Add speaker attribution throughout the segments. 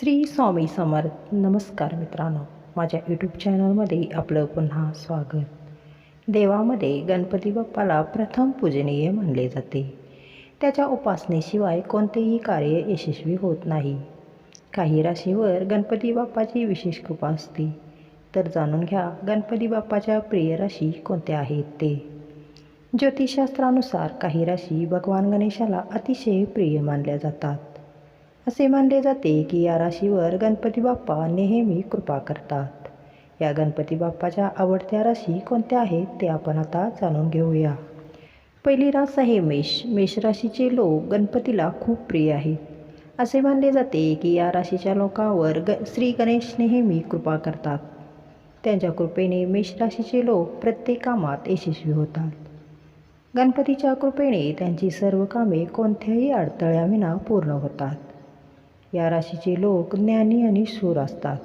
Speaker 1: श्री स्वामी समर्थ. नमस्कार मित्रांनो. माझ्या यूट्यूब चॅनलमध्ये आपलं पुन्हा स्वागत. देवामध्ये गणपती बाप्पाला प्रथम पूजनीय मानले जाते. त्याच्या उपासनेशिवाय कोणतेही कार्य यशस्वी होत नाही. काही राशीवर गणपती बाप्पाची विशेष कृपा असते. तर जाणून घ्या गणपती बाप्पाच्या प्रिय राशी कोणत्या आहेत ते. ज्योतिषशास्त्रानुसार काही राशी भगवान गणेशाला अतिशय प्रिय मानल्या जातात. असे मानले जाते की या राशीवर गणपती बाप्पा नेहमी कृपा करतात. या गणपती बाप्पाच्या आवडत्या राशी कोणत्या आहेत ते आपण आता जाणून घेऊया. पहिली रास आहे मेष. मेष राशीचे लोक गणपतीला खूप प्रिय आहेत. असे मानले जाते की या राशीच्या लोकांवर ग श्री गणेश नेहमी कृपा करतात. त्यांच्या कृपेने मेष राशीचे लोक प्रत्येक कामात यशस्वी होतात. गणपतीच्या कृपेने त्यांची सर्व कामे कोणत्याही अडथळ्याविना पूर्ण होतात. या राशीचे लोक ज्ञानी आणि सूर असतात.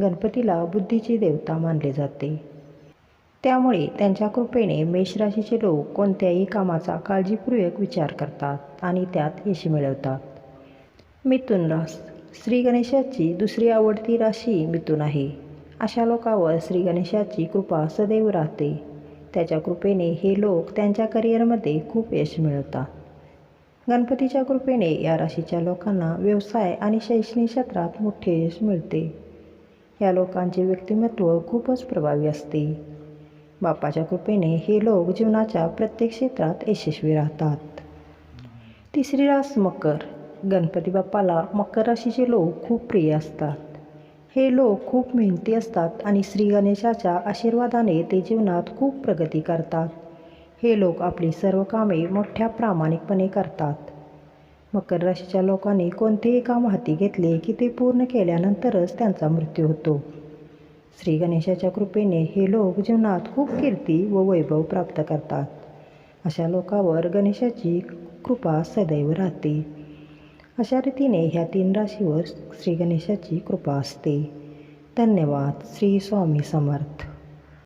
Speaker 1: गणपतीला बुद्धीची देवता मानले जाते. त्यामुळे त्यांच्या कृपेने मेष राशीचे लोक कोणत्याही कामाचा काळजीपूर्वक विचार करतात आणि त्यात यश मिळवतात. मिथुन रास श्री गणेशाची दुसरी आवडती राशी मिथुन आहे. अशा लोकांवर श्री गणेशाची कृपा सदैव राहते. त्याच्या कृपेने हे लोक त्यांच्या करिअरमध्ये खूप यश मिळवतात. गणपतीच्या कृपेने या राशीच्या लोकांना व्यवसाय आणि शैक्षणिक क्षेत्रात मोठे यश मिळते. या लोकांचे व्यक्तिमत्व खूपच प्रभावी असते. बापाच्या कृपेने हे लोक जीवनाच्या प्रत्येक क्षेत्रात यशस्वी राहतात. तिसरी रास मकर. गणपती बाप्पाला मकर राशीचे लोक खूप प्रिय असतात. हे लोक खूप मेहनती असतात आणि श्री गणेशाच्या आशीर्वादाने ते जीवनात खूप प्रगती करतात. हे लोक आपली सर्व कामे मोठ्या प्रामाणिकपणे करतात. मकर राशीच्या लोकांनी कोणतेही काम हाती घेतले की ते पूर्ण केल्यानंतरच त्यांचा मृत्यू होतो. श्री गणेशाच्या कृपेने हे लोक जीवनात खूप कीर्ती व वैभव प्राप्त करतात. अशा लोकावर गणेशाची कृपा सदैव राहते. अशा रीतीने ह्या तीन राशीवर श्री गणेशाची कृपा असते. धन्यवाद. श्री स्वामी समर्थ.